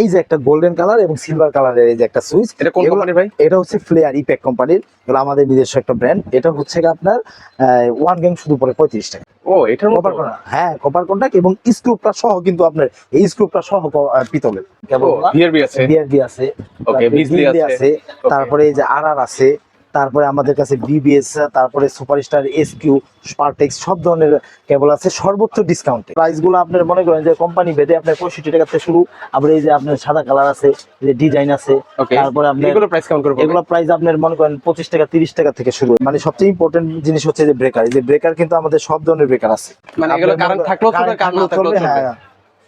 এই যে একটা গোল্ডেন কালার এবং সিলভার কালারের এই যে একটা সুইচ এটা কোন কোম্পানি ভাই? এটা হচ্ছে ফ্লেয়ার ইপ্যাক কোম্পানির এটা আমাদের নিজস্ব একটা ব্র্যান্ড এটা হচ্ছে আপনার ওয়ান গ্যাং শুধু পরে পঁয়ত্রিশ টাকা। ও এটার কপার কন্টাক্ট হ্যাঁ কপার কন্টাক্ট এবং স্ক্রুপটা সহ কিন্তু আপনার এই স্ক্রুপটা সহ পিতলের। কেবল বিআরবি আছে। বিআরবি আছে ওকে তারপরে বিজলি আছে। তারপরে এই যে আরআর আছে। তারপরে আমাদের কাছে বিবিএস তারপরে সুপারস্টার এসকিউ স্পারটেক্স সব ধরনের কেবল আছে সর্বোচ্চ ডিসকাউন্টে প্রাইসগুলো আপনার মনে করেন যে কোম্পানি ভেদে আপনার পঁয়ষট্টি টাকা থেকে শুরু আবার এই যে আপনার সাদা কালার আছে যে ডিজাইন আছে তারপরে আপনার এগুলো প্রাইস এগুলো আপনার মনে করেন পঁচিশ টাকা তিরিশ টাকা থেকে শুরু। মানে সবচেয়ে ইম্পর্টেন্ট জিনিস হচ্ছে যে ব্রেকার এই যে ব্রেকার কিন্তু আমাদের সব ধরনের ব্রেকার আছে। মানে এগুলো কারেন্ট থাকলেও চলবে কারেন্ট না থাকলেও চলবে, চলবে। হ্যাঁ,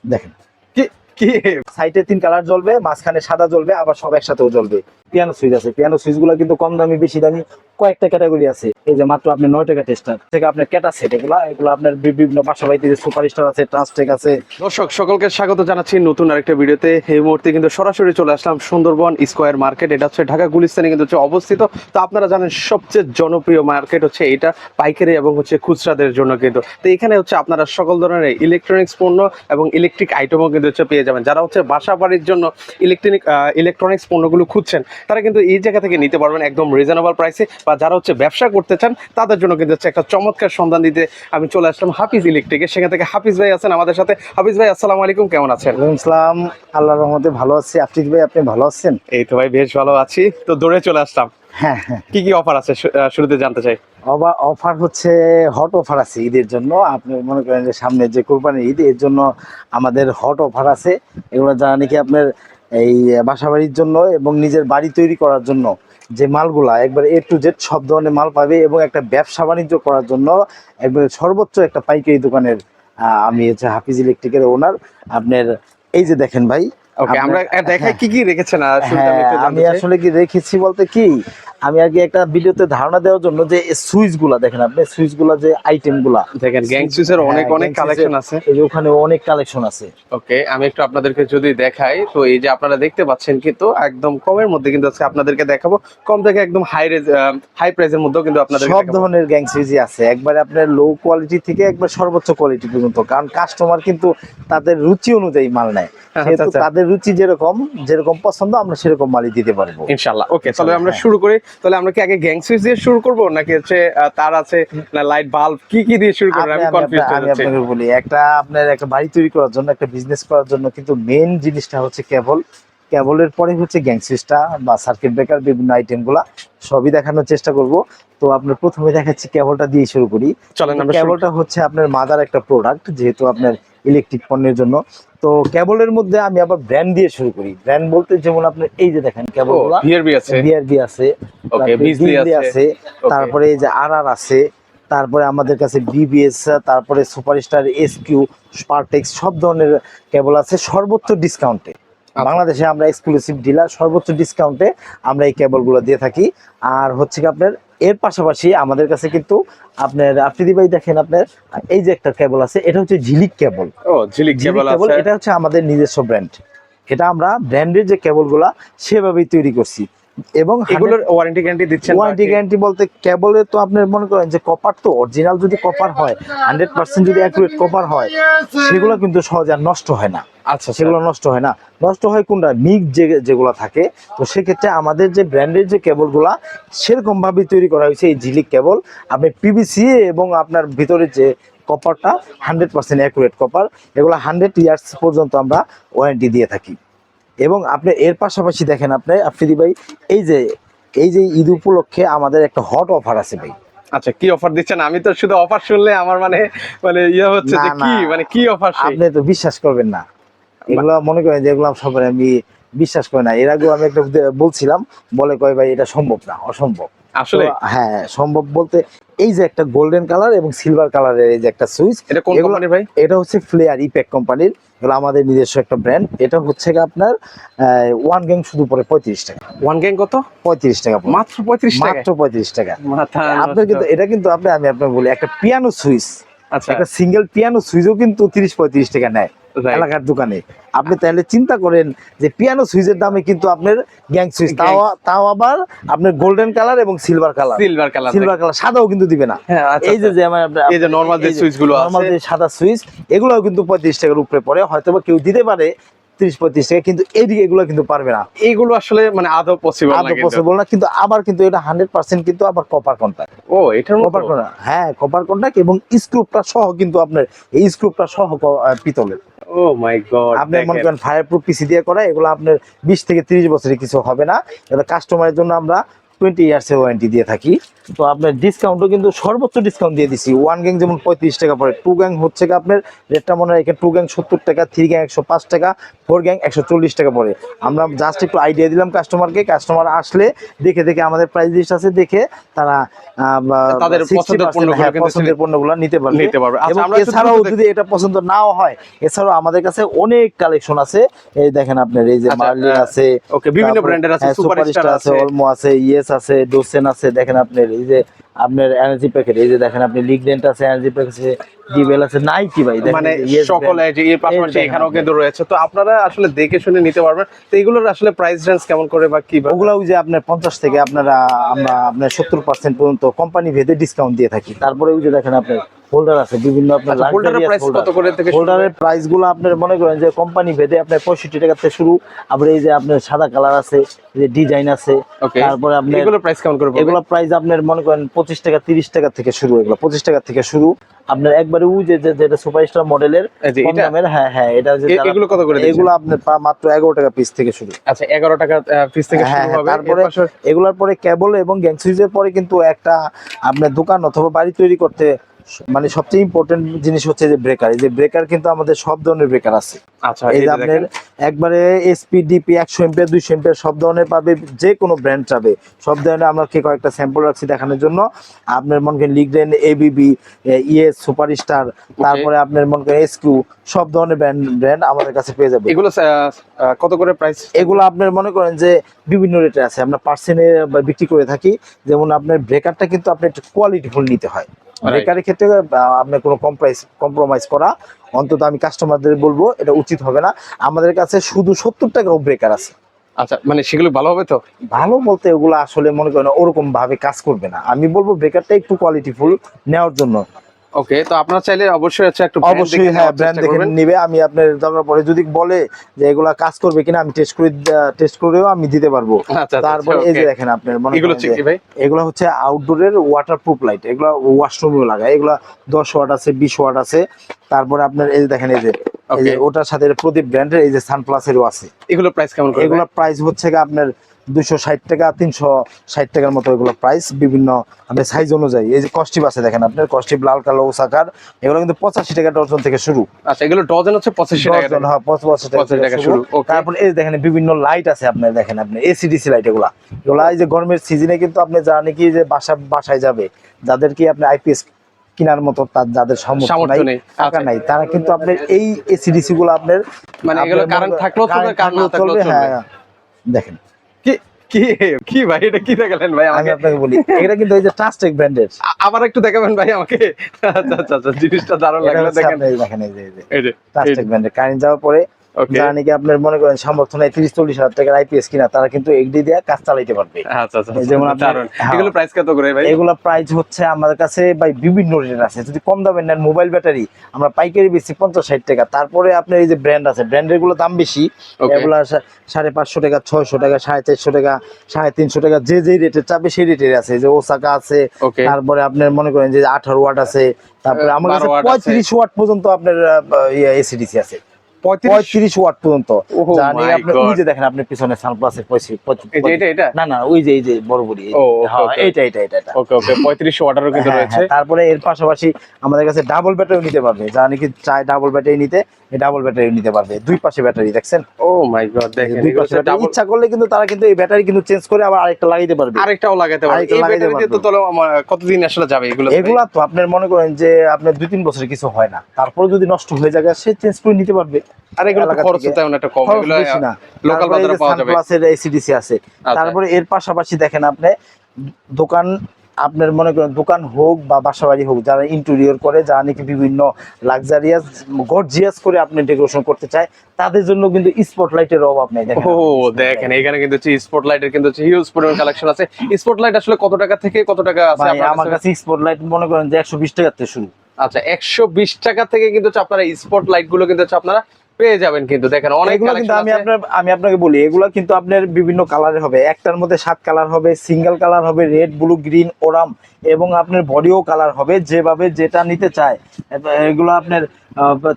দেখেন। কি কি? সাইডে তিন কালার জ্বলবে মাঝখানে সাদা জ্বলবে আবার সব একসাথেও জ্বলবে। পিয়ানো সুইচ আছে। পিয়ানো সুইচগুলো কিন্তু কম দামি, বেশি দামি কয়েকটা ক্যাটাগরি আছে। এই যে মাত্র আপনি নয় টাকা টেস্টার থেকে আপনার ক্যাটা সেট এগুলো এগুলো আপনার বিভিন্ন বাসা বাড়িতে যে সুপার স্টার আছে ট্রান্সটেক আছে। দর্শক, সকলকে স্বাগত জানাচ্ছি নতুন আরেকটা ভিডিওতে। এই মুহূর্তে কিন্তু সরাসরি চলে আসলাম সুন্দরবন স্কোয়ার মার্কেট। এটা হচ্ছে ঢাকা গুলিস্তানে কিন্তু হচ্ছে অবস্থিত। তো আপনারা জানেন সবচেয়ে জনপ্রিয় মার্কেট হচ্ছে এটা, পাইকারি এবং হচ্ছে খুচরাদের জন্য কিন্তু। তো এখানে হচ্ছে আপনারা সকল ধরনের ইলেকট্রনিক্স পণ্য এবং ইলেকট্রিক আইটেমও কিন্তু হচ্ছে পেয়ে যাবেন। যারা হচ্ছে বাসা বাড়ির জন্য ইলেকট্রনিক ইলেকট্রনিক্স পণ্যগুলো খুঁজছেন তারা কিন্তু এই জায়গা থেকে নিতে পারবেন একদম রিজনেবল প্রাইসে বা যারা হচ্ছে ব্যবসা করতে চান তাদের জন্য কিন্তু হচ্ছে একটা চমৎকার সন্ধান দিতে আমি চলে আসলাম হাফিজ ইলেকট্রিকে। সেখান থেকে হাফিজ ভাই আছেন আমাদের সাথে। হাফিজ ভাই আসসালামু আলাইকুম কেমন আছেন? ইসলাম আল্লাহর রহমতে ভালো আছি। আফ্রিদ ভাই আপনি ভালো আছেন? এই তো ভাই বেশ ভালো আছি। তো দৌড়ে চলে আসলাম। হ্যাঁ হ্যাঁ। কি কি অফার আছে শুরুতে জানতে চাই? অফার হচ্ছে হট অফার আছে ঈদের জন্য। আপনি মনে করেন যে সামনে যে কোরবানির ঈদ এর জন্য আমাদের হট অফার আছে। এগুলো যারা নাকি আপনার এই বাসা বাড়ির জন্য এবং নিজের বাড়ি তৈরি করার জন্য যে মালগুলা একবার এ টু জেড সব ধরনের মাল পাবে এবং একটা ব্যবসা বাণিজ্য করার জন্য একবার সর্বোচ্চ একটা পাইকারি দোকানের আহ, আমি হচ্ছে হাফিজ ইলেকট্রিকের ওনার আপনার এই যে দেখেন ভাই ওকে আমরা দেখাই হ্যাঁ। কি কি রেখেছেন আমি হ্যাঁ আমি। আসলে কি রেখেছি বলতে কি আমি আগে একটা ভিডিওতে ধারণা দেওয়ার জন্য যে সুইচগুলা দেখেন আপনি সুইচগুলা যে আইটেমগুলা দেখেন গ্যাং সুইচের অনেক হ্যাঁ, অনেক কালেকশন আছে। এই যে ওখানে অনেক কালেকশন আছে। ওকে আমি একটু আপনাদেরকে যদি দেখাই তো এই যে আপনারা দেখতে পাচ্ছেন কিন্তু একদম কমের মধ্যে কিন্তু আজকে আপনাদেরকে দেখাবো। কম থেকে একদম হাই রেজ হাই প্রাইসের মধ্যেও কিন্তু আপনাদের সব ধরনের গ্যাং সুইচই আছে। একবারে আপনার লো কোয়ালিটি থেকে একবার সর্বোচ্চ কোয়ালিটি পর্যন্ত কারণ কাস্টমার কিন্তু তাদের রুচি অনুযায়ী মাল নেয়। সেহেতু আচ্ছা। তাদের রুচি যেরকম যেরকম পছন্দ আমরা সেরকম মালই দিতে পারব। ইনশাআল্লাহ। ওকে তাহলে আমরা হ্যাঁ। শুরু করি। তাহলে আমরা কি আগে গ্যাং সুইচ দিয়ে শুরু করব? নাকি হচ্ছে তার আছে না লাইট বাল্ব কি কি দিয়ে শুরু করব আমি কনফিউজ আমি আপনাকে বলি একটা আপনার একটা বাড়ি তৈরি করার জন্য একটা বিজনেস করার জন্য কিন্তু মেন জিনিসটা হচ্ছে কেবল কেবলের পরে হচ্ছে গ্যাং সুইচটা বা সার্কিট ব্রেকার বিভিন্ন আইটেমগুলা সবই দেখানোর চেষ্টা করব। তো আপনার প্রথমে দেখাচ্ছি কেবলটা দিয়ে শুরু করি। কেবলটা হচ্ছে আপনার মাদার একটা প্রোডাক্ট যেহেতু আপনার ইলেকট্রিক পণ্যের জন্য। তো কেবলের মধ্যে আমি আবার ব্র্যান্ড দিয়ে শুরু করি। ব্র্যান্ড বলতে যেমন আপনার এই যে দেখেন কেবল আছে। বিআরবি আছে তারপরে বিজলি আর আছে। আছে তারপরে এই যে আরআর আছে তারপরে আমাদের কাছে বিবিএস তারপরে সুপারস্টার এসকিউ স্পারটেক্স সব ধরনের কেবল আছে সর্বোচ্চ ডিসকাউন্টে। বাংলাদেশে আমরা এক্সক্লুসিভ ডিলার সর্বোচ্চ ডিসকাউন্টে আমরা এই কেবলগুলো দিয়ে থাকি। আর হচ্ছে কি আপনার এর পাশাপাশি আমাদের কাছে কিন্তু আপনার আফ্রিদি ভাই দেখেন আপনার এই যে একটা কেবল আছে এটা হচ্ছে ঝিলিক কেবল ও ঝিলিক কেবল এটা হচ্ছে আমাদের নিজস্ব ব্র্যান্ড এটা আমরা ব্র্যান্ডের যে কেবলগুলা সেভাবেই তৈরি করছি। এবং এগুলোর ওয়ারেন্টি গ্যারান্টি দিচ্ছেন ওয়ারেন্টি গ্যারান্টি বলতে কেবলের তো আপনি মনে করেন যে কপার তো অরিজিনাল যদি কপার হয় হান্ড্রেড পার্সেন্ট যদি অ্যাকুরেট কপার হয় সেগুলো কিন্তু সহজে আর নষ্ট হয় না। আচ্ছা সেগুলো নষ্ট হয় না। নষ্ট হয় কোনটা? মিক যে যেগুলো থাকে। তো সেক্ষেত্রে আমাদের যে ব্র্যান্ডের যে কেবলগুলা সেরকম ভাবে তৈরি করা হয়েছে এই ঝিলিক কেবল আপনি পিভিসি এবং আপনার ভিতরে যে কপারটা হান্ড্রেড পার্সেন্ট অ্যাকুরেট কপার এগুলো হান্ড্রেড ইয়ার্স পর্যন্ত আমরা ওয়ারেন্টি দিয়ে থাকি। এবং আপনি এর পাশাপাশি দেখেন আপনি আফ্রিদি ভাই এই যে এই যে ঈদ উপলক্ষে আমাদের একটা হট অফার আছে ভাই। আচ্ছা কি অফার দিচ্ছেন? আমি তো শুধু অফার শুনলে আমার মানে মানে ইয়ে হচ্ছে যে কি মানে কি অফার আপনি তো বিশ্বাস করবেন না। এগুলো মনে করেন যেগুলো সবাই আমি বিশ্বাস করি না। এর আগেও আমি একটা বলছিলাম বলে কয় ভাই এটা সম্ভব না অসম্ভব। আসলে হ্যাঁ সম্ভব বলতে এই যে একটা গোল্ডেন কালার এবং সিলভার কালারের এই যে একটা সুইচ এটা কোন কোম্পানি ভাই? এটা হচ্ছে ফ্লেয়ার ইপ্যাক কোম্পানির এগুলো আমাদের নিজস্ব একটা ব্র্যান্ড এটা হচ্ছে আপনার ওয়ান গ্যাং শুধু পরে পঁয়ত্রিশ টাকা। ওয়ান গ্যাং কত? পঁয়ত্রিশ টাকা মাত্র পঁয়ত্রিশ টাকা মাত্র পঁয়ত্রিশ টাকা। আপনার কিন্তু এটা কিন্তু আপনি আমি আপনাকে বলি একটা পিয়ানো সুইচ আচ্ছা। একটা সিঙ্গেল পিয়ানো সুইচও কিন্তু তিরিশ পঁয়ত্রিশ টাকা নেয়. এলাকার দোকানে। আপনি তাহলে চিন্তা করেন যে পিয়ানো সুইচের দামে কিন্তু আপনার গ্যাং সুইচ তাও তাও আবার আপনার গোল্ডেন কালার এবং silver colour silver colour silver colour সাদাও কিন্তু দিবে না। হ্যাঁ আচ্ছা এই যে যে আমার এই যে নরমাল যে সুইচগুলো গুলো আছে। নরমাল যে সাদা সুইচ এগুলোও কিন্তু পঁয়ত্রিশ টাকার উপরে পড়ে। হয়তো কেউ দিতে পারে তিরিশ পঁয়ত্রিশ টাকা কিন্তু এদিকে এগুলো কিন্তু পারবে না। এগুলো আসলে মানে আদৌ পসিবল আদৌ পসিবল না কিন্তু আবার কিন্তু এটা হান্ড্রেড পার্সেন্ট কিন্তু আবার কপার কন্ট্যাক্ট ও এটা কপার কন্ট্যাক্ট হ্যাঁ কপার কন্ট্যাক্ট এবং স্ক্রুপটা সহ কিন্তু আপনার এই স্ক্রুপটা সহ পিতলের। ও মাই গড আপনি মনে করেন ফায়ার প্রুফ পিসি দিয়ে করা এগুলো আপনার বিশ থেকে তিরিশ বছরে কিছু হবে না। এটা কাস্টমারের জন্য আমরা টোয়েন্টি ইয়ার্সের ওয়ারেন্টি দিয়ে থাকি। তো আপনার ডিসকাউন্টও কিন্তু সর্বোচ্চ ডিসকাউন্ট দিয়ে দিছি। ওয়ান গ্যাং যেমন পঁয়ত্রিশ টাকা পড়ে টু গ্যাং হচ্ছে আপনার রেটটা মনে হয় টু গ্যাং সত্তর টাকা থ্রি গ্যাং একশো পাঁচ টাকা ফোর গ্যাং একশো চল্লিশ টাকা পড়ে। আমরা জাস্ট একটু আইডিয়া দিলাম কাস্টমারকে কাস্টমার আসলে দেখে দেখে আমাদের প্রাইস লিস্ট আছে দেখে তারা তাদের পছন্দের পণ্যগুলো হ্যাঁ, পছন্দের পণ্যগুলো নিতে পারবে। নিতে পারবে। আচ্ছা, এছাড়াও যদি এটা পছন্দ নাও হয় এছাড়াও আমাদের কাছে অনেক কালেকশন আছে। এই দেখেন আপনার এই যে আচ্ছা, মার্লিন আছে ওকে বিভিন্ন ব্র্যান্ডের আছে হ্যাঁ, সুপারস্টার সুপারস্টার আছে অলমো আছে ইয়েস আছে ডোসেন আছে দেখেন আপনার এই যে আপনার এনার্জি প্যাকেট এই যে দেখেন আপনি লিগডেন্ট আছে এনার্জি প্যাকেট আছে ডিবেল আছে নাইকি ভাই দেখেন মানে সকল এই যে এর পাশাপাশি এখানেও। কিন্তু রয়েছে। তো আপনারা আসলে দেখে শুনে নিতে পারবেন। তো এগুলোর আসলে প্রাইস রেঞ্জ কেমন করে বা কি বা? ওগুলা ওই যে আপনার পঞ্চাশ থেকে আপনারা আমরা আপনার সত্তর পার্সেন্ট পর্যন্ত কোম্পানি ভেদে ডিসকাউন্ট দিয়ে থাকি। তারপরে ওই যে দেখেন আপনার হোল্ডার আছে বিভিন্ন আপনার আচ্ছা, holder কত করে থেকে হোল্ডারের প্রাইসগুলো আপনার মনে করেন যে কোম্পানি ভেদে আপনার পঁয়ষট্টি টাকা থেকে শুরু আবার এই যে আপনার সাদা কালার আছে যে ডিজাইন আছে তারপরে আপনার এগুলোর প্রাইস কেমন করে এগুলো প্রাইস আপনার মনে করেন পঁচিশ টাকা তিরিশ টাকা থেকে শুরু এগুলো পঁচিশ টাকা থেকে শুরু। আপনার একবারে যে যেটা সুপারস্টার মডেলের কম দামের হ্যাঁ হ্যাঁ এটা যে এগুলো কত করে এগুলো আপনার মাত্র এগারো টাকা পিস থেকে শুরু। আচ্ছা এগারো টাকা পিস থেকে হ্যাঁ, শুরু হ্যাঁ, হবে। তারপরে এগুলোর পরে কেবল এবং গ্যাং সুইচের পরে কিন্তু একটা আপনার দোকান অথবা বাড়ি তৈরি করতে মানে সবচেয়ে ইম্পর্টেন্ট জিনিস হচ্ছে যে ব্রেকার এই যে ব্রেকার কিন্তু আমাদের সব ধরনের ব্রেকার আছে। আচ্ছা এই যে আপনার একবারে এসপি ডিপি একশো এম্পিয়ার দুইশো এম্পিয়ার সব ধরনের পাবে যে কোনো ব্র্যান্ড চাবে। সব ধরনের আমরা কে কয়েকটা স্যাম্পল রাখছি দেখানোর জন্য। আপনার মনে করেন লিগডেন এবিবি ইএস সুপার স্টার তারপরে আপনার মনে করেন এসকিউ সব ধরনের ব্র্যান্ড ব্র্যান্ড আমাদের কাছে পেয়ে যাবে। এগুলো কত করে প্রাইস এগুলো আপনার মনে করেন যে বিভিন্ন রেটে আছে। আমরা পার্সেন্টে বিক্রি করে থাকি। যেমন আপনার ব্রেকারটা কিন্তু আপনার একটু কোয়ালিটিফুল নিতে হয়। ব্রেকারের ক্ষেত্রে আপনি আপনার কোনো কম্প্রাইজ কম্প্রোমাইজ করা অন্তত আমি কাস্টমারদের বলব এটা উচিত হবে না। আমাদের কাছে শুধু সত্তর টাকাও ব্রেকার আছে। আচ্ছা মানে সেগুলো ভালো হবে তো? ভালো বলতে ওগুলো আসলে মনে করেন ওরকম ভাবে কাজ করবে না। আমি বলব ব্রেকারটা একটু কোয়ালিটিফুল নেওয়ার জন্য। ওকে তো আপনারা চাইলে অবশ্যই হচ্ছে একটু অবশ্যই হ্যাঁ ব্র্যান্ড দেখে নেবে আমি আপনার দরকার পরে যদি বলে যে এগুলা কাজ করবে কিনা আমি টেস্ট করে টেস্ট করেও আমি দিতে পারব। আচ্ছা, আচ্ছা, তারপরে আচ্ছা, এই যে দেখেন আপনার মনে এগুলো হচ্ছে কি ভাই? এগুলো হচ্ছে আউটডোরের ওয়াটারপ্রুফ লাইট এগুলো ওয়াশরুমেও লাগায় এগুলো দশ ওয়াট আছে বিশ ওয়াট আছে। তারপরে আপনার এই যে দেখেন এই যে. ওটার সাথে প্রদীপ ব্র্যান্ডের এই যে সানপ্লাসেরও আছে। এগুলো প্রাইস কেমন এগুলো প্রাইস হচ্ছে আপনার দুশো ষাট টাকা তিনশো ষাট টাকার মতো এগুলো প্রাইস বিভিন্ন আপনার সাইজ অনুযায়ী। এই যে কস্টিপ আছে দেখেন আপনার কস্টিপ লাল কালো ওসাকার এগুলো কিন্তু পঁচাশি টাকা ডজন থেকে শুরু। আচ্ছা এগুলো ডজন হচ্ছে পঁচাশি ডজন হ্যাঁ পঁচাশি টাকা 85 টাকা থেকে শুরু, তারপর এই দেখেন বিভিন্ন লাইট আছে আপনার দেখেন আপনি এসিডিসি লাইট এগুলা। এগুলা এই যে গরমের সিজনে কিন্তু আপনি যারা কি যে বাসা বাসায় যাবে যাদের কি আপনি আইপিএস কেনার মতো তার যাদের সামর্থ্য নাই টাকা আচ্ছা। নাই তারা কিন্তু আপনার এই এসিডিসি গুলো আপনার মানে এগুলো আপনার কারেন্ট থাকলেও চলবে কারেন্ট না থাকলেও চলবে হ্যাঁ দেখেন। কি কি কি ভাই এটা কি দেখালেন ভাই আমি আপনাকে বলি এটা কিন্তু এই যে ট্রাস্টেক ব্র্যান্ডের আবার একটু দেখাবেন ভাই আমাকে? আচ্ছা আচ্ছা জিনিসটা দারুণ লাগল দেখেন। দেখেন এই যে ট্রাস্টেক ব্র্যান্ডের কারেন্ট যাওয়ার পরে যারা নাকি আপনার মনে করেন সামর্থ্য নাই তিরিশ চল্লিশ হাজার টাকার আইপিএস কিনা তারা কিন্তু এগডি দিয়ে কাজ চালাইতে পারবে। আচ্ছা আচ্ছা যেমন হ্যাঁ। এগুলো প্রাইস কত করে ভাই? এগুলো প্রাইস হচ্ছে আমাদের কাছে ভাই বিভিন্ন রেটের আছে। যদি কম দামের নেন মোবাইল ব্যাটারি আমরা পাইকারি বেশি পঞ্চাশ ষাট টাকা। তারপরে আপনার এই যে ব্র্যান্ড আছে ব্র্যান্ডেরগুলো দাম বেশি. এগুলো সাড়ে পাঁচশো টাকা ছয়শো টাকা সাড়ে চারশো টাকা সাড়ে তিনশো টাকা যে যে রেটের চাবে সেই রেটের আছে। যে ওসাকা আছে তারপরে আপনার মনে করেন যে আঠারো ওয়াট আছে তারপরে আমার কাছে। পঁয়ত্রিশ ওয়াট পর্যন্ত আপনার এসিডিসি আছে। পঁয়ত্রিশ? ওয়াট পর্যন্ত। জানি আপনি ওই যে দেখেন আপনি পিছনে সানপ্লাসের যে এটা এটা? না না ওই যে এই যে বড় বড়ি এই- হ্যাঁ, okay. এইটা এইটা এইটা এটা ওকে ওকে পঁয়ত্রিশ ওয়াটারও কিন্তু হ্যাঁ, রয়েছে। হ্যাঁ, তারপরে এর পাশাপাশি আমাদের কাছে ডাবল ব্যাটারি নিতে পারবে। যারা নাকি চায় ডাবল ব্যাটারি নিতে ডাবল ব্যাটারি নিতে পারবে। দুই পাশে ব্যাটারি দেখছেন? ও মাই গড দেখেন দুই পাশে। ডাবল ইচ্ছা করলে কিন্তু তারা কিন্তু এই ব্যাটারি কিন্তু চেঞ্জ করে আবার আরেকটা লাগাইতে পারবে। আরেকটাও লাগাতে পারবে। এই লাগাইতে ব্যাটারি তো তাহলে কতদিন আসলে যাবে এগুলো এগুলা তো আপনার মনে করেন যে আপনার দুই তিন বছরের কিছু হয় না। তারপরে যদি নষ্ট হয়ে যায় সে চেঞ্জ করে নিতে পারবে। আর এগুলো খরচ তেমন একটা কম এগুলো লোকাল তারপরে বাজারে পাওয়া যাবে। সানপ্লাসের এসিডিসি আছে। আচ্ছা। তারপরে এর পাশাপাশি দেখেন আপনি দোকান আপনার মনে করেন দোকান হোক বা বাসাবাড়ি হোক যারা ইন্টেরিয়র করে যারা নাকি বিভিন্ন লাক্সারিয়াস গর্জিয়াস করে আপনি ডেকোরেশন করতে চায় তাদের জন্য কিন্তু স্পটলাইটের অভাব নেই। ও দেখেন এখানে কিন্তু স্পটলাইটের কিন্তু হিউজ পরিমাণ কালেকশন আছে। স্পটলাইট আসলে কত টাকা থেকে কত টাকা আছে আমার কাছে? স্পটলাইট মনে করেন যে একশো বিশ টাকার থেকে শুরু। আচ্ছা একশো বিশ টাকা থেকে কিন্তু হচ্ছে আপনারা স্পট লাইটগুলো কিন্তু হচ্ছে আপনারা পেয়ে যাবেন কিন্তু দেখেন অনেক এগুলো কিন্তু আমি আপনার আমি আপনাকে বলি এগুলো কিন্তু আপনার বিভিন্ন কালারের হবে। একটার মধ্যে সাত কালার হবে সিঙ্গেল কালার হবে রেড ব্লু গ্রিন ওরাম এবং আপনার বডিও কালার হবে যেভাবে যেটা নিতে চায়। এগুলো আপনার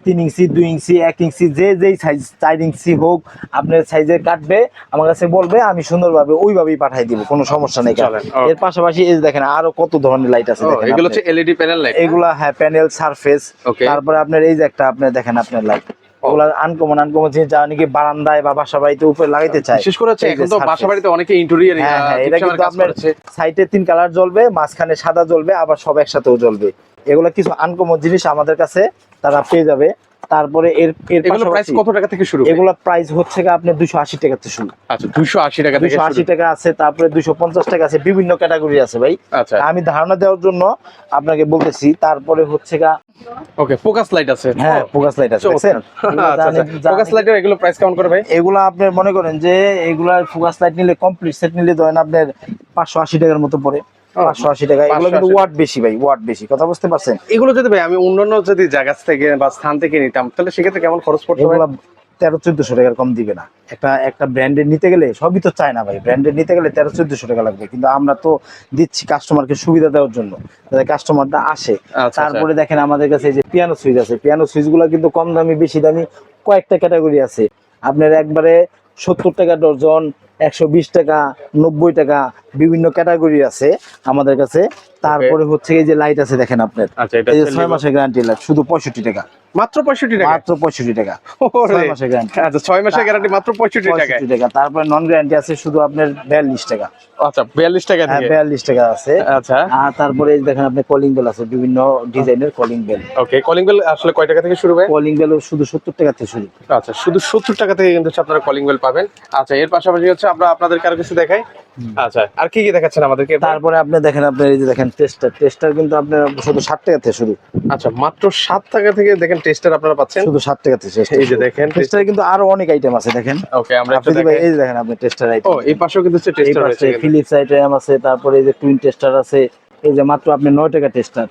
তিন ইঞ্চি দুই ইঞ্চি এক ইঞ্চি যে যেই সাইজ চার ইঞ্চি হোক আপনার সাইজে কাটবে আমার কাছে বলবে আমি সুন্দরভাবে ওইভাবেই পাঠাই দিব কোনো সমস্যা নেই। এর পাশাপাশি এই দেখেন আরও কত ধরনের লাইট আছে এগুলো হচ্ছে এলইডি প্যানেল লাইট এগুলা হ্যাঁ প্যানেল সারফেস তারপরে আপনার এই যে একটা আপনি দেখেন আপনার লাইট ওগুলা আনকমন আনকমন জিনিস যা নাকি বারান্দায় বা বাসা বাড়িতে উপরে লাগাইতে চায়। বিশেষ করে হচ্ছে এখন তো বাসা বাড়িতে অনেকে ইন্টেরিয়র হ্যাঁ হ্যাঁ এটা কিন্তু আপনার সাইডে তিন কালার জ্বলবে মাঝখানে সাদা জ্বলবে আবার সব একসাথেও জ্বলবে। এগুলা কিছু আনকমন জিনিস আমাদের কাছে তারা পেয়ে যাবে। তারপরে এর এর এগুলো প্রাইস কত টাকা থেকে শুরু? এগুলা প্রাইস হচ্ছে দুশো আশি টাকা থেকে শুরু। আচ্ছা 280 টাকা থেকে দুশো আশি শুরু। টাকা আছে তারপরে দুশো পঞ্চাশ টাকা আছে বিভিন্ন ক্যাটাগরি আছে ভাই। আচ্ছা। আমি ধারণা দেওয়ার জন্য আপনাকে বলতেছি তারপরে হচ্ছে গা ওকে ফোকাস লাইট আছে। হ্যাঁ ফোকাস লাইট আছে দেখছেন? আচ্ছা ফোকাস লাইটের এগুলো প্রাইস কেমন করে ভাই? এগুলা আপনি মনে করেন যে এগুলা ফোকাস লাইট নিলে কমপ্লিট সেট নিলে ধরেন আপনার পাঁচশো আশি টাকার মতো পড়ে। পাঁচশো আশি টাকা এগুলো কিন্তু ওয়াট বেশি ভাই ওয়াট বেশি কথা বুঝতে পারছেন? এগুলো যদি ভাই আমি অন্যান্য যদি জায়গা থেকে বা স্থান থেকে নিতাম তাহলে সেক্ষেত্রে কেমন খরচ পড়তো ভাই? তেরো চোদ্দশো টাকার কম দিবে না। একটা একটা ব্র্যান্ডের নিতে গেলে সবই তো চায় না ভাই। ব্র্যান্ডের নিতে গেলে তেরো চোদ্দশো টাকা লাগবে। কিন্তু আমরা তো দিচ্ছি কাস্টমারকে সুবিধা দেওয়ার জন্য যাতে কাস্টমারটা আসে। আচ্ছা, তারপরে দেখেন আমাদের কাছে এই যে পিয়ানো সুইচ আছে। পিয়ানো সুইচগুলো কিন্তু কম দামি বেশি দামি কয়েকটা ক্যাটাগরি আছে। আপনার একবারে সত্তর টাকা ডজন একশো বিশ টাকা নব্বই টাকা বিভিন্ন ক্যাটাগরি আছে আমাদের কাছে। তারপরে হচ্ছে এই যে লাইট আছে দেখেন আপনার। আচ্ছা এই যে ছয় মাসের গ্যারান্টি লাইট শুধু পঁয়ষট্টি টাকা। মাত্র 65 টাকা? মাত্র পঁয়ষট্টি টাকা। ছয় মাসের গ্যারান্টি আচ্ছা 6 মাসের গ্যারান্টি মাত্র পঁয়ষট্টি টাকা। তারপরে নন গ্যারান্টি আছে শুধু আপনার বিয়াল্লিশ টাকা। আচ্ছা 42 টাকা হ্যাঁ বিয়াল্লিশ টাকা আছে। আচ্ছা। আর তারপরে দেখেন আপনি কলিং বেল আছে বিভিন্ন ডিজাইনের calling bell okay calling bell আসলে কয় টাকা থেকে শুরু কলিং বেল শুধু সত্তর টাকা থেকে শুরু। আচ্ছা শুধু সত্তর টাকা থেকে কিন্তু আপনারা কলিং বেল পাবেন। আচ্ছা এর পাশাপাশি হচ্ছে আমরা আপনাদেরকে আরও কিছু দেখাই। আচ্ছা আর কি কি দেখাচ্ছেন আমাদেরকে? তারপরে আপনি দেখেন আপনার এই যে দেখেন টেস্টার টেস্টার কিন্তু আপনার শুধু ষাট টাকা থেকে শুরু। আচ্ছা মাত্র সাত টাকা থেকে দেখেন টেস্টার আপনারা পাচ্ছেন। শুধু ষাট টাকা থেকে এই যে দেখেন টেস্টারে কিন্তু আরও অনেক আইটেম আছে দেখেন। ওকে আমরা একটু আপনি এই যে দেখেন আপনি টেস্টার আইটেম ও এই পাশেও কিন্তু টেস্টার কিন্তু। ফিলিপস আইটেম আছে তারপরে এই যে টুইন টেস্টার আছে এই যে মাত্র আপনি নয় টাকা টেস্টার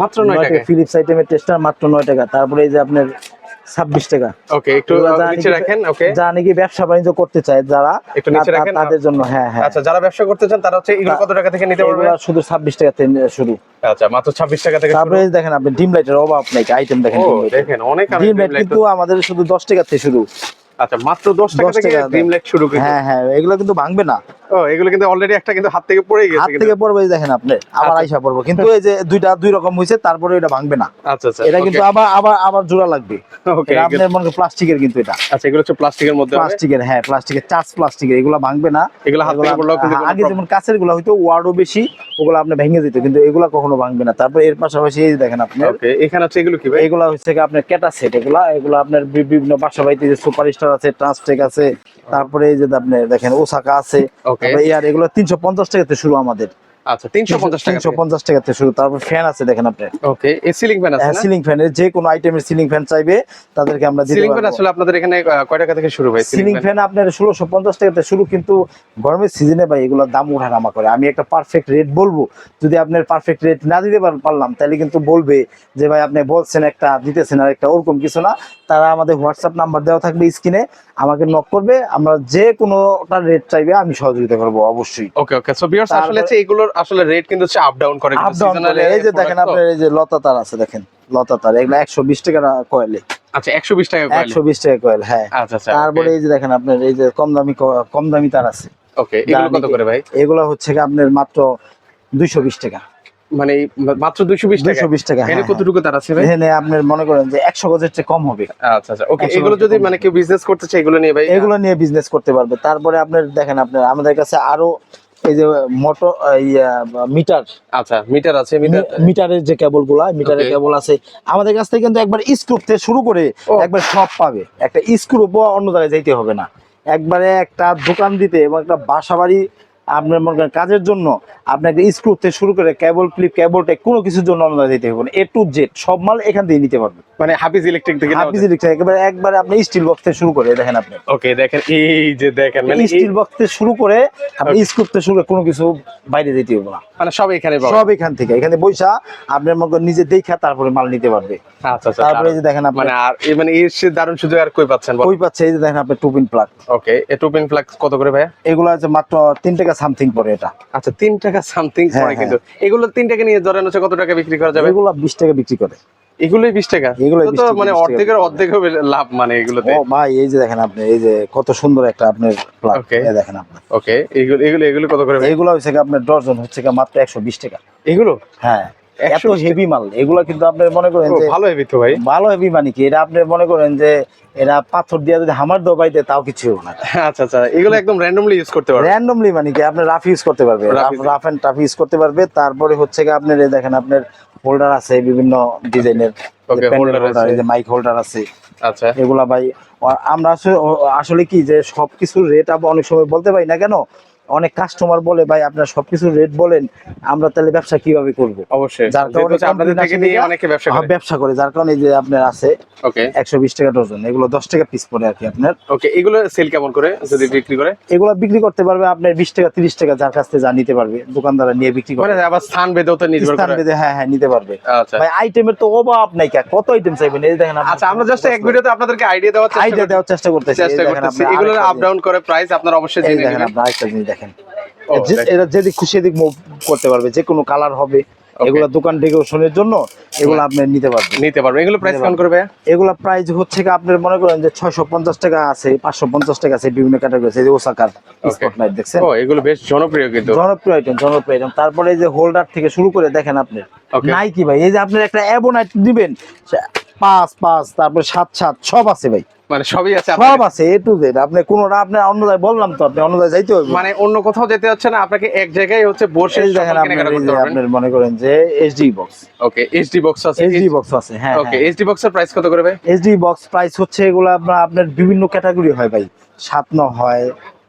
মাত্র নয় টাকা ফিলিপস আইটেমের টেস্টার মাত্র নয় টাকা। তারপরে এই যে আপনার ছাব্বিশ টাকা। ওকে একটু নিচে রাখেন ওকে। যারা নাকি ব্যবসা বাণিজ্য করতে চায় যারা একটু নিচে রাখেন। তাদের জন্য হ্যাঁ হ্যাঁ। আচ্ছা যারা ব্যবসা করতে চান তারা হচ্ছে এগুলো কত টাকা থেকে নিতে পারবে শুধু ছাব্বিশ টাকা থেকে শুরু। আচ্ছা মাত্র ছাব্বিশ টাকা থেকে তারপরে দেখেন আপনি ডিম লাইটের অভাব নাই আইটেম দেখেন অনেক ডিম লাইট কিন্তু আমাদের শুধু দশ টাকা থেকে শুরু। আচ্ছা মাত্র দশ টাকা থেকে টাকা লাইট শুরু হ্যাঁ হ্যাঁ এগুলো কিন্তু ভাঙবে না। ও এগুলো কিন্তু অলরেডি একটা কিন্তু হাত থেকে পড়ে গেছে কিন্তু। থেকে পড়বে দেখেন আপনি আবার আচ্ছা। আইসা পড়ব। কিন্তু এই যে দুইটা দুই রকম হয়েছে তারপরে এটা ভাঙবে না। আচ্ছা আচ্ছা এটা কিন্তু আবার আবার আবার জোড়া লাগবে। ওকে আপনার মনে প্লাস্টিকের কিন্তু এটা। আচ্ছা এগুলো হচ্ছে প্লাস্টিকের মধ্যে প্লাস্টিকের হ্যাঁ প্লাস্টিকের চার্জ প্লাস্টিকের এগুলো ভাঙবে না। এগুলো হাত থেকে এগুলা- পড়লেও কিন্তু হ্যাঁ, আগে যেমন কাছেরগুলো হয়তো ওয়ার্ডও বেশি ওগুলো আপনি ভেঙে যেত কিন্তু এগুলা কখনো ভাঙবে না। তারপর এর পাশাপাশি এই দেখেন আপনি ওকে এখানে হচ্ছে এগুলো কি ভাই? এগুলা হচ্ছে কি আপনার ক্যাটা সেট এগুলা এগুলো আপনার বিভিন্ন বাড়িতে যে সুপার স্টার আছে ট্রান্সটেক আছে তারপরে এই যে আপনি দেখেন ওসাকা আছে এয়ার এগুলো তিনশো পঞ্চাশ টাকাতে শুরু আমাদের। আচ্ছা তিনশো পঞ্চাশ টাকা তিনশো পঞ্চাশ টাকাতে শুরু তারপর ফ্যান আছে দেখেন আপনি। ওকে এই সিলিং ফ্যান আছে সিলিং ফ্যানের যে কোনো আইটেমের সিলিং ফ্যান চাইবে তাদেরকে আমরা দিতে সিলিং ফ্যান আসলে আপনাদের এখানে কয় টাকা থেকে শুরু ভাই সিলিং ফ্যান আপনার ষোলোশো পঞ্চাশ টাকাতে শুরু কিন্তু গরমের সিজনে ভাই এগুলোর দাম ওঠানামা করে। আমি একটা পারফেক্ট রেট বলব। যদি আপনার পারফেক্ট রেট না দিতে পারলাম তাহলে কিন্তু বলবে যে ভাই আপনি বলছেন একটা দিতেছেন আর একটা ওরকম কিছু না। তারা আমাদের হোয়াটসঅ্যাপ নাম্বার দেওয়া থাকবে স্ক্রিনে আমাকে নক করবে আমরা যে কোনোটার রেট চাইবে আমি সহযোগিতা করব অবশ্যই। ওকে ওকে সো ভিউয়ার্স আসলে হচ্ছে এগুলোর আসলে রেট কিন্তু হচ্ছে আপ ডাউন করে আপ ডাউন করে। এই যে দেখেন আপনার এই যে লতা তার আছে দেখেন। লতা তার এগুলো একশো বিশ টাকা কয়েলে আচ্ছা একশো বিশ টাকা একশো বিশ টাকা কয়েল হ্যাঁ। আচ্ছা আচ্ছা তারপরে এই যে দেখেন আপনার এই যে কম দামি কম দামি তার আছে। ওকে এগুলো কত করে ভাই? এগুলো হচ্ছে আপনার মাত্র দুইশো বিশ টাকা। মানে মাত্র দুইশো বিশ টাকা দুইশো বিশ টাকা এখানে হ্যাঁ, কতটুকু তার আছে ভাই? হ্যাঁ। এখানে আপনার মনে করেন যে একশো গজের চেয়ে কম হবে। আচ্ছা আচ্ছা ওকে এগুলো যদি মানে কেউ বিজনেস করতে চায় এগুলো নিয়ে ভাই এগুলো নিয়ে বিজনেস করতে পারবে। তারপরে আপনার দেখেন আপনার আমাদের কাছে আরও এই যে মোটর মিটার আচ্ছা মিটার আছে মিটারের যে কেবলগুলা মিটারের কেবল আছে আমাদের কাছ থেকে কিন্তু একবার স্ক্রুপ থেকে শুরু করে একবার সব পাবে। একটা স্ক্রুপও অন্য জায়গায় যাইতে হবে না। একবারে একটা দোকান দিতে এবং একটা বাসা বাড়ি আপনার মনে করেন কাজের জন্য আপনাকে স্ক্রু থেকে শুরু করে কেবল ক্লিপ কেবল টেক কোনো কিছুর জন্য অনুদান দিতে হবে এ টু জেড সব মাল এখান থেকে নিতে পারবে মানে হাফিজ ইলেকট্রিক থেকে হাফিজ ইলেকট্রিক একেবারে একবারে আপনি স্টিল বক্স থেকে শুরু করে দেখেন আপনি। ওকে দেখেন এই যে দেখেন মানে স্টিল বক্স থেকে শুরু করে আপনি স্ক্রু থেকে শুরু করে কোনো কিছু বাইরে দিতে হবে না। মানে সব এখানে সব এখান থেকে এখানে বৈশা আপনার মনে করেন নিজে দেখা তারপরে মাল নিতে পারবে। আচ্ছা আচ্ছা তারপরে যে দেখেন আপনি। মানে আর এই মানে এর সে দারুণ সুযোগ আর কই পাচ্ছেন ওই পাচ্ছে এই যে দেখেন আপনি টুপিন প্লাগ ওকে এ টুপিন ফ্লাক্স কত করে ভাই এগুলো আছে মাত্র তিন টাকা সামথিং পরে এটা। আচ্ছা তিন টাকা সামথিং পরে পড়ে কিন্তু। এগুলো তিন টাকা নিয়ে ধরেন হচ্ছে কত টাকা বিক্রি করা যাবে? এগুলো বিশ টাকা বিক্রি করে। এগুলোই বিশ টাকা? এগুলো তো 20 তো টাকা, মানে অর্ধেকের অর্ধেক লাভ মানে এগুলোতে। ও ভাই এই যে দেখেন আপনি এই যে কত সুন্দর একটা আপনার প্লাগ. দেখেন আপনি। ওকে এগুলো এগুলো এগুলো কত করে? এগুলো হচ্ছে কি আপনার ডজন হচ্ছে কি মাত্র একশো বিশ টাকা। এগুলো? হ্যাঁ। এত হেভি মাল। এগুলো কিন্তু আপনি মনে করেন যে ভালো হেভি তো ভাই। ভালো হেভি মানে কি এটা আপনি মনে করেন যে এরা পাথর দিয়ে যদি হামার তাও কিছু হবে না। আচ্ছা আচ্ছা এগুলো একদম র্যান্ডমলি ইউজ করতে পারবে র্যান্ডমলি মানে কি? আপনি রাফ ইউজ করতে পারবে। রাফ এন্ড টাফ ইউজ করতে পারবে। তারপরে হচ্ছে কি আপনার এই দেখেন আপনার হোল্ডার আছে বিভিন্ন ডিজাইনের। মাইক হোল্ডার আছে। আচ্ছা। এগুলা ভাই আমরা আসলে আসলে কি যে সবকিছুর রেট আমরা অনেক সময় বলতে পারি না কেন? অনেক কাস্টমার বলে ভাই আপনার সবকিছুর রেট বলেন আমরা তাহলে ব্যবসা কীভাবে করব? অবশ্যই। যার কারণে আপনাদের থেকে নিয়ে অনেকে ব্যবসা করে। ব্যবসা করে যার কারণে যে আপনার আছে ওকে। একশো বিশ টাকা ডজন এগুলো দশ টাকা পিস পড়ে আর কি আপনার। ওকে এগুলো সেল কেমন করে যদি বিক্রি করে? এগুলো বিক্রি করতে পারবে আপনার বিশ টাকা তিরিশ টাকা যার কাছ থেকে যা নিতে পারবে দোকানদাররা নিয়ে বিক্রি করে। মানে আবার স্থান ভেদেও তো নির্ভর স্থান ভেদে হ্যাঁ হ্যাঁ নিতে পারবে। আচ্ছা। ভাই আইটেমের তো অভাব নাই কা কত আইটেম চাইবেন? এই দেখেন আচ্ছা আমরা জাস্ট এক ভিডিওতে আপনাদেরকে আইডিয়া দেওয়ার চেষ্টা আইডিয়া দেওয়ার চেষ্টা করতেছি চেষ্টা করতেছি। এগুলো আপ ডাউন করে প্রাইস আপনারা অবশ্যই জেনে দেখেন নেবেন। দেখেন। এটা যেদিক খুশি এদিক মুভ করতে পারবে। যে কোনো কালার হবে। এগুলা দোকান ডেকোরেশনের জন্য এগুলো আপনি নিতে পারবেন। নিতে পারবেন এগুলো প্রাইস কেমন করবে? এগুলা প্রাইস হচ্ছে কি আপনার মনে করেন যে ছয়শো পঞ্চাশ টাকা আছে পাঁচশো পঞ্চাশ টাকা আছে বিভিন্ন ক্যাটাগরি আছে। ওসাকার স্পটলাইট দেখছেন? ও এগুলো বেশ জনপ্রিয় কিন্তু। জনপ্রিয় আইটেম জনপ্রিয় আইটেম তারপরে এই যে হোল্ডার থেকে শুরু করে দেখেন আপনি। Okay. নাই কি ভাই এই যে আপনি একটা অ্যাবোনাইট দিবেন পাঁচ পাঁচ তারপরে সাত সাত সব আছে ভাই। মানে সবই আছে সব আপনার- আছে এ টু জেড আপনি কোনোটা আপনি অন্য জায়গায় বললাম তো আপনি অন্য জায়গায় যাইতে হবে মানে অন্য কোথাও যেতে হচ্ছে না আপনাকে এক জায়গায় হচ্ছে বসে দেখেন মনে করেন যে HD box okay HD box আছে এইচডি বক্স আছে হ্যাঁ ওকে এইচডি বক্সের প্রাইস কত করে ভাই? এইচডি বক্স প্রাইস হচ্ছে এগুলো আপনার আপনার বিভিন্ন ক্যাটাগরি হয় ভাই। সাত ন হয়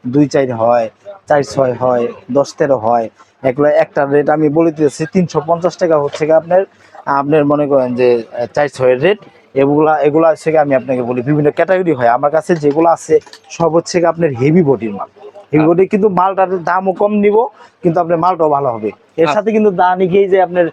দুই চার হয় চার ছয় হয় দশ তেরো হয়। এগুলো একটা রেট আমি বলে দিয়েছি তিনশো পঞ্চাশ টাকা হচ্ছে আপনার আপনার মনে করেন যে চার ছয়ের রেট এগুলা এগুলা হচ্ছে আমি আপনাকে বলি বিভিন্ন ক্যাটাগরি হয়। আমার কাছে যেগুলো আছে সব হচ্ছে আপনার হেভি বডির মাল। হেভি বডি কিন্তু মালটার দামও কম নিব কিন্তু আপনার মালটাও ভালো হবে। এর সাথে কিন্তু দা নিখেই যে আপনার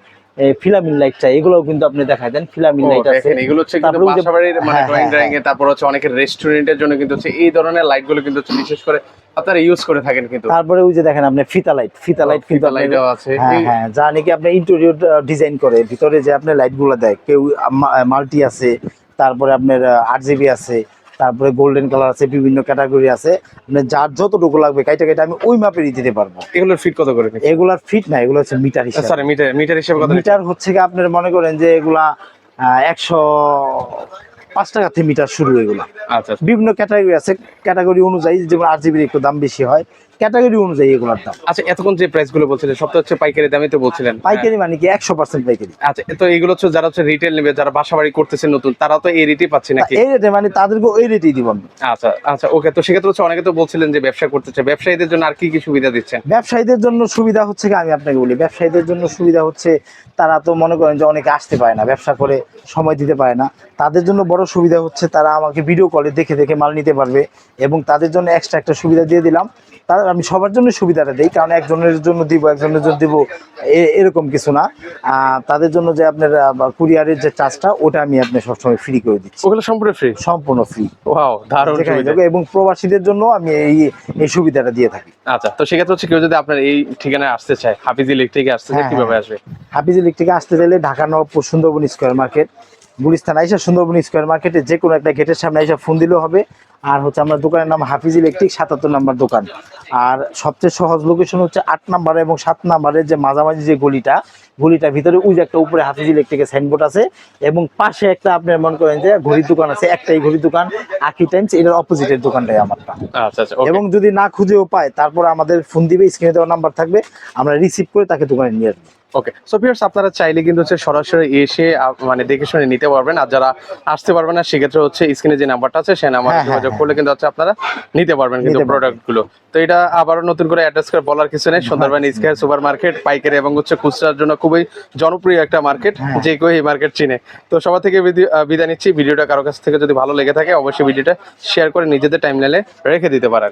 ফিলামিন লাইটটা এগুলোও কিন্তু আপনি দেখাই দেন ফিলামিন লাইট আছে। এগুলো হচ্ছে কিন্তু বাসাবাড়ির মানে হ্যাঁ, ড্রয়িং হ্যাঁ, ড্রয়িং এ তারপর হচ্ছে অনেকের রেস্টুরেন্টের জন্য কিন্তু হচ্ছে এই ধরনের লাইটগুলো কিন্তু হচ্ছে বিশেষ করে আপনারা ইউজ করে থাকেন কিন্তু। তারপরে ওই যে দেখেন আপনি ফিতা লাইট ফিতা লাইট ফিতা লাইটও আছে। হ্যাঁ হ্যাঁ যা নাকি আপনি ইন্টেরিয়র ডিজাইন করে ভিতরে যে আপনি লাইটগুলো দেয় কেউ মাল্টি আছে তারপরে আপনার আট জিবি আছে তারপরে গোল্ডেন কালার আছে বিভিন্ন ক্যাটাগরি আছে। মানে যার যতটুকু লাগবে কাইটা কাইটা আমি ওই মাপেরই দিতে পারব। এগুলোর ফিট কত করে এগুলোর ফিট না এগুলো হচ্ছে মিটার হিসাবে। সরি মিটার মিটার হিসেবে কত মিটার হচ্ছে কি আপনার মনে করেন যে এগুলা একশো পাঁচ টাকা থেকে মিটার শুরু এগুলা। আচ্ছা আচ্ছা। বিভিন্ন ক্যাটাগরি আছে। ক্যাটাগরি অনুযায়ী যেমন আট জিবির একটু দাম বেশি হয় ক্যাটাগরি অনুযায়ী এগুলোর দাম। আচ্ছা এতক্ষণ যে প্রাইসগুলো বলছিলেন সব তো হচ্ছে পাইকারি দামে তো বলছিলেন। পাইকারি মানে কি একশো পার্সেন্ট পাইকারি। আচ্ছা তো এগুলো হচ্ছে যারা হচ্ছে রিটেল নেবে যারা বাসা বাড়ি করতেছে নতুন তারা তো এই রেটই পাচ্ছে নাকি? এই রেটে মানে তাদেরকে ওই রেটেই দিব আমি। আচ্ছা আচ্ছা ওকে তো সেক্ষেত্রে হচ্ছে অনেকে তো বলছিলেন যে ব্যবসা করতেছে ব্যবসায়ীদের জন্য আর কি কি সুবিধা দিচ্ছেন? ব্যবসায়ীদের জন্য সুবিধা হচ্ছে কি আমি আপনাকে বলি ব্যবসায়ীদের জন্য সুবিধা হচ্ছে তারা তো মনে করেন যে অনেকে আসতে পারে না ব্যবসা করে সময় দিতে পারে না। তাদের জন্য বড় সুবিধা হচ্ছে তারা আমাকে ভিডিও কলে দেখে দেখে মাল নিতে পারবে এবং তাদের জন্য এক্সট্রা একটা সুবিধা দিয়ে দিলাম। তার আমি সবার জন্য সুবিধাটা দিই কারণ একজনের জন্য দিব একজনের জন্য দিব এরকম কিছু না। তাদের জন্য যে আপনার কুরিয়ারের যে চার্জটা ওটা আমি আপনার সবসময় ফ্রি করে দিচ্ছি। ওগুলো সম্পূর্ণ ফ্রি সম্পূর্ণ ফ্রি ওয়াও দারুণ এবং প্রবাসীদের জন্য আমি এই এই সুবিধাটা দিয়ে থাকি। আচ্ছা তো সেক্ষেত্রে হচ্ছে কেউ যদি আপনার এই ঠিকানায় আসতে চায় হাফিজ ইলেকট্রিকে আসতে চায় হ্যাঁ, কীভাবে আসবে? হাফিজ ইলেকট্রিকে আসতে চাইলে ঢাকা নবাবপুর সুন্দরবন স্কোয়ার মার্কেট। গুলিস্তান আইসা সুন্দরবন স্কোয়ার মার্কেটে যে কোনো একটা গেটের সামনে আইসা ফোন দিলেও হবে। আর হচ্ছে আমার দোকানের নাম হাফিজ ইলেকট্রিক সাতাত্তর নাম্বার দোকান। আর সবচেয়ে সহজ লোকেশন হচ্ছে আট নাম্বার এবং সাত নাম্বারের যে মাঝামাঝি যে গলিটা গলিটার ভিতরে ওই যে একটা উপরে হাফিজ ইলেকট্রিকের সাইনবোর্ড আছে এবং পাশে একটা আপনি মনে করেন যে ঘড়ির দোকান আছে একটাই ঘড়ির দোকান আকি টাইমস এটার অপোজিটের দোকানটাই আমারটা। আচ্ছা আচ্ছা এবং যদি না খুঁজেও পায় তারপর আমাদের ফোন দিবে স্ক্রিনে দেওয়া নাম্বার থাকবে আমরা রিসিভ করে তাকে দোকানে নিয়ে আসব। ওকে সো ভিউয়ার্স আপনারা চাইলে কিন্তু হচ্ছে সরাসরি এসে মানে দেখে শুনে নিতে পারবেন। আর যারা আসতে পারবেন না সেক্ষেত্রে হচ্ছে স্ক্রিনে যে নাম্বারটা আছে সেই নাম্বারে হ্যাঁ, হ্যাঁ, যোগাযোগ যোগাযোগ করলে কিন্তু হচ্ছে আপনারা নিতে পারবেন কিন্তু নিতে পারবেন। প্রোডাক্টগুলো। তো এটা আবারও নতুন করে অ্যাড্রেস করে বলার কিছু নেই। সুন্দরবন স্কয়ার সুপার মার্কেট পাইকারি এবং হচ্ছে খুচরার জন্য খুবই জনপ্রিয় একটা মার্কেট হ্যাঁ। যে কেউ এই মার্কেট চিনে। তো সবার থেকে বিদায় নিচ্ছি। ভিডিওটা কারও কাছ থেকে যদি ভালো লেগে থাকে অবশ্যই ভিডিওটা শেয়ার করে নিজেদের টাইম রেখে দিতে পারেন।